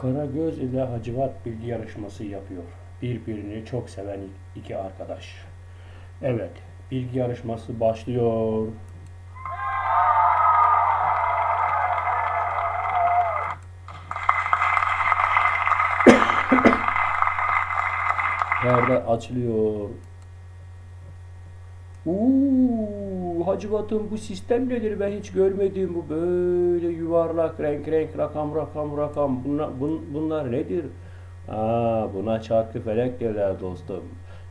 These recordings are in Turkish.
Karagöz ile Hacivat bilgi yarışması yapıyor. Birbirini çok seven iki arkadaş. Evet, bilgi yarışması başlıyor. Perde açılıyor. Uuu, Hacivat'ın bu sistem nedir ben hiç görmedim bu böyle yuvarlak renk renk rakam rakam rakam bunlar, bun- bunlar nedir? Aa, buna çarkı felek derler dostum.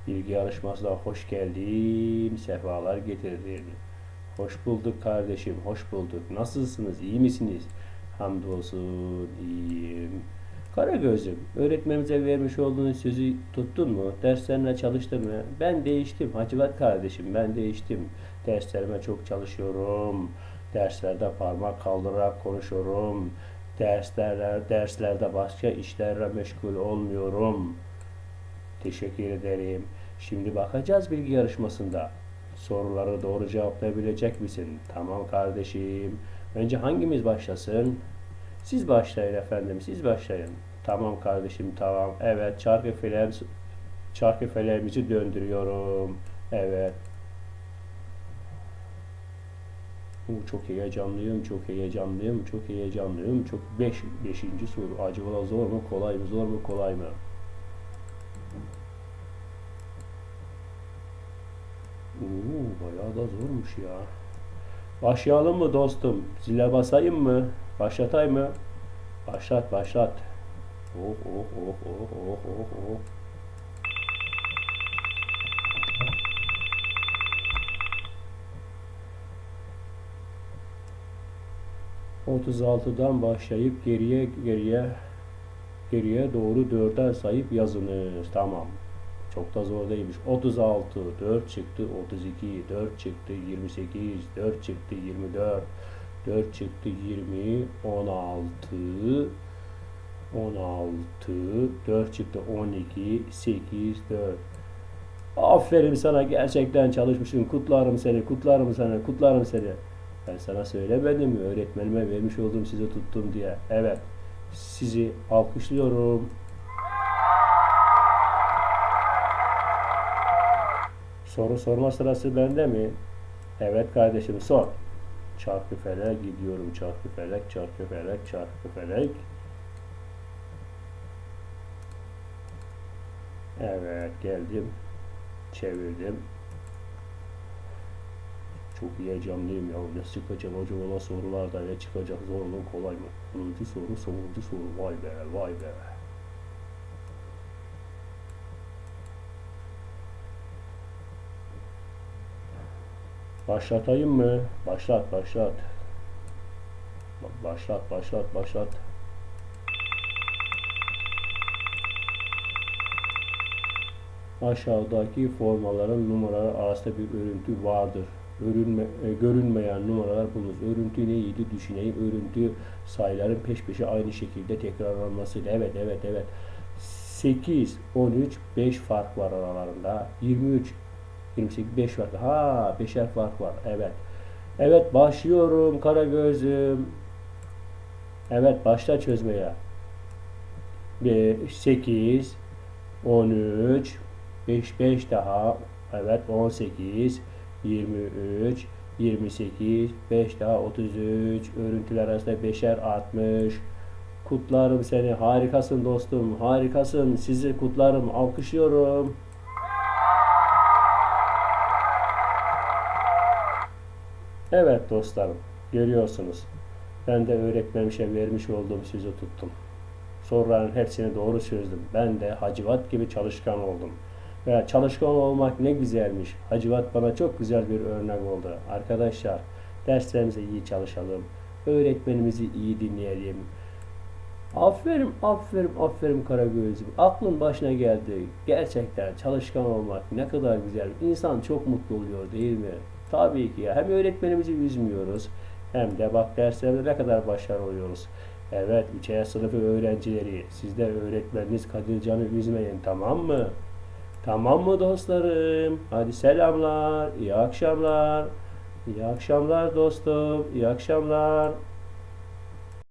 Bilgi yarışmasına hoş geldin, sefalar getirdin. Hoş bulduk kardeşim, hoş bulduk. Nasılsınız, iyi misiniz? Hamdolsun, iyiyim. Karagöz'üm, öğretmenimize vermiş olduğun sözü tuttun mu? Derslerine çalıştın mı? Ben değiştim Hacivat kardeşim, ben değiştim. Derslerime çok çalışıyorum. Derslerde parmak kaldırarak konuşuyorum. Derslerler, derslerde başka işlerle meşgul olmuyorum. Teşekkür ederim. Şimdi bakacağız bilgi yarışmasında. Soruları doğru cevaplayabilecek misin? Tamam kardeşim. Önce hangimiz başlasın? Siz başlayın efendim, siz başlayın. Tamam kardeşim, tamam. Evet, çarkı felem, çarkı felerimizi döndürüyorum. Evet. Oo, çok heyecanlıyım, çok heyecanlıyım, çok heyecanlıyım. Çok beş, beşinci soru. Acaba zor mu, kolay mı, zor mu, kolay mı? Oo, bayağı da zormuş ya. Başlayalım mı dostum? Zile basayım mı? Başlatayım mı? Başlat, başlat. Oh, oh, oh, oh, oh, oh, oh. Otuz altıdan başlayıp geriye geriye geriye doğru dörder sayıp yazınız. Tamam. Çok da zor değilmiş. 36, 4 çıktı, 32, 4 çıktı, 28, 4 çıktı, 24, 4 çıktı, 20, 16, 16, 4 çıktı, 12, 8, 4. Aferin sana gerçekten çalışmışsın. Kutlarım seni, kutlarım seni, kutlarım seni. Ben sana söylemedim mi? Öğretmenime vermiş olduğum size tuttum diye. Evet. Sizi alkışlıyorum. Soru sorma sırası bende mi? Evet kardeşim sor. Çarkı felek gidiyorum. Çarkı felek, çarkı felek, çarkı felek. Evet geldim. Çevirdim. Çok heyecanlıyım ya. Ne çıkacak acaba sorularda ne çıkacak zor mu kolay mı? Sonuncu soru sonuncu soru. Vay be vay be. Başlatayım mı? Başlat, başlat. Ba- Başlat, başlat, başlat. Aşağıdaki formaların numaraları arasında bir örüntü vardır. Örünme, e, görünmeyen numaralar bulunur. Örüntü neydi düşüneyim. Örüntü sayıların peş peşe aynı şekilde tekrarlanmasıyla. Evet, evet, evet. 8, 13, 5 fark var aralarında. 23, 28, 5 fark. Ha, beşer fark var. Evet. Evet, başlıyorum Karagöz'üm. Evet, başla çözmeye. 5, 8, 13, 5, 5 daha. Evet, 18, 23, 28, 5 daha 33. Örüntüler arasında beşer 60. Kutlarım seni. Harikasın dostum. Harikasın. Sizi kutlarım. Alkışlıyorum. Evet dostlarım. Görüyorsunuz. Ben de öğretmenmişe vermiş olduğum sözü tuttum. Soruların hepsini doğru çözdüm. Ben de Hacivat gibi çalışkan oldum. Veya çalışkan olmak ne güzelmiş. Hacivat bana çok güzel bir örnek oldu. Arkadaşlar derslerimize iyi çalışalım. Öğretmenimizi iyi dinleyelim. Aferin, aferin, aferin Karagöz'üm. Aklın başına geldi. Gerçekten çalışkan olmak ne kadar güzel. İnsan çok mutlu oluyor değil mi? Tabii ki ya. Hem öğretmenimizi üzmüyoruz hem de bak derslerde ne kadar başarılı oluyoruz. Evet, 3. sınıfı öğrencileri, siz de öğretmeniniz Kadircan'ı üzmeyin tamam mı? Tamam mı dostlarım? Hadi selamlar, iyi akşamlar. İyi akşamlar dostum, iyi akşamlar.